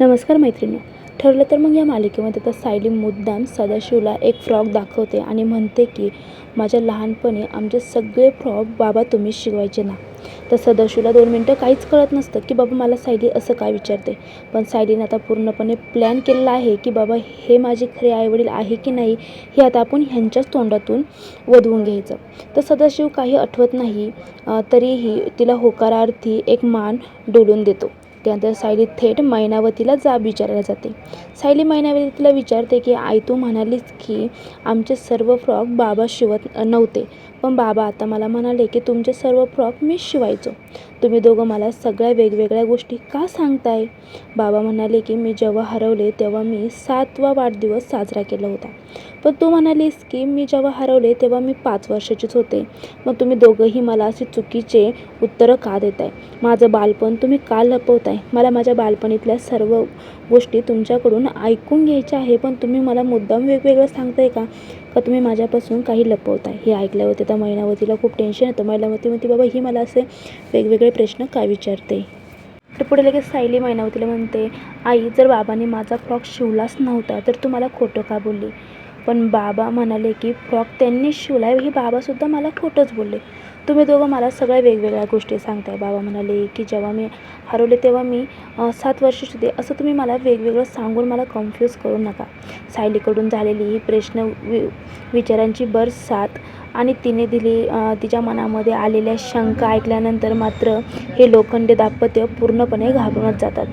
नमस्कार मैत्रिणी ठरलं तर मग या मालिकेमध्ये तर सायली मुद्दाम सदाशिवला एक फ्रॉक दाखवते आणि म्हणते की माझ्या लहानपणी आमचे सगळे फ्रॉक बाबा तुम्ही शिवायचे ना. तर सदाशिवला दोन मिनटं काहीच कळत नसतं की बाबा मला सायली असं काय विचारते? पण सायलीने आता पूर्णपणे प्लॅन केलेला आहे की बाबा हे माझे खरे आईवडील आहे की नाही हे आता आपण ह्यांच्याच तोंडातून वधवून घ्यायचं. तर सदाशिव काही आठवत नाही तरीही तिला होकारार्थी एक मान डोलून देतो. त्यानंतर सायली थेट मैनावतीला जाब विचारायला जाते. सायली मैनावतीला विचारते की आई तू म्हणालीस की आमचे सर्व फ्रॉक बाबा शिवत नव्हते. पण बाबा आता मला म्हणाले की तुमचे सर्व फ्रॉक मी शिवायचो. तुम्ही दोघं मला सगळ्या वेगवेगळ्या गोष्टी का सांगताय? बाबा म्हणाले की मी जेव्हा हरवले तेव्हा मी सातवा वाढदिवस साजरा केला होता. पण तू म्हणालीस की मी जेव्हा हरवले तेव्हा मी पाच वर्षाचीच होते. मग तुम्ही दोघंही मला असे चुकीचे उत्तरं का देताय? माझं बालपण तुम्ही का लपवताय? मला माझ्या बालपणीतल्या सर्व गोष्टी तुमच्याकडून ऐकून घ्यायच्या आहे पण तुम्ही मला मुद्दाम वेगवेगळं सांगताय का? का तुम्ही माझ्यापासून काही लपवताय? हे ऐकल्यावरती त्या मैनावतीला खूप टेन्शन येतं. मैनावती म्हणते बाबा ही मला असे वेगवेगळे प्रश्न का विचारते? तर पुढे लगेच सायली मैनावतीला म्हणते आई जर बाबाने माझा फ्रॉक शिवलाच नव्हता तर तू मला खोटं का बोलली? पण बाबा म्हणाले की फ्रॉक त्यांनी शिवला आहे हे बाबासुद्धा मला खोटंच बोलले. तुम्ही दोघं मला सगळ्या वेगवेगळ्या गोष्टी सांगताय. बाबा म्हणाले की जेव्हा मी हरवले तेव्हा मी सात वर्षाची होते असं तुम्ही मला वेगवेगळं सांगून मला कन्फ्यूज करू नका. सायलीकडून झालेली ही प्रश्न वि विचारांची बरसात आणि तिने दिली तिच्या मनामध्ये आलेल्या शंका ऐकल्यानंतर मात्र हे लोखंडी दाम्पत्य पूर्णपणे घाबरूनच जातात.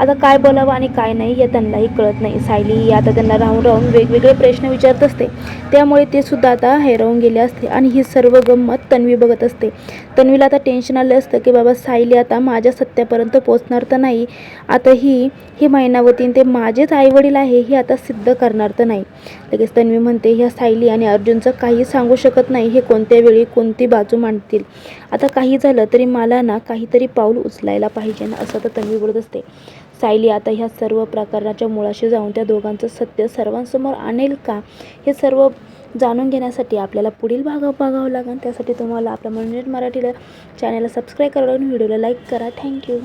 आता काय बोलावं आणि काय नाही हे त्यांनाही कळत नाही. सायली ही आता त्यांना राहून राहून वेगवेगळे प्रश्न विचारत असते. त्यामुळे ते सुद्धा आता हैरावून गेले असते आणि ही सर्व गंमत तन्वी बघत असते. तन्वीला आता टेन्शन आलं असतं की बाबा सायली आता माझ्या सत्यापर्यंत पोचणार तर नाही. आता ही ही मैनावतीन ते माझेच आईवडील आहे हे आता सिद्ध करणार तर नाही. लगेच तन्वी म्हणते ह्या सायली आणि अर्जुनचं काही सांगू शकत नाही. हे कोणत्या वेळी कोणती बाजू मांडतील? आता काही झालं तरी मला ना काहीतरी पाऊल उचलायला पाहिजे ना असं तर तन्वी बोलत असते. सायली आता ह्या सर्व प्रकरणाच्या मुळाशी जाऊन त्या दोघांचं सत्य सर्वांसमोर आणेल का? हे सर्व जाणून घेण्यासाठी आपल्याला पुढील भाग बघावं लागेल. त्यासाठी तुम्हाला आपल्या मनोरंजन मराठीला चॅनलला सबस्क्राईब करा आणि व्हिडिओला लाईक करा. थँक्यू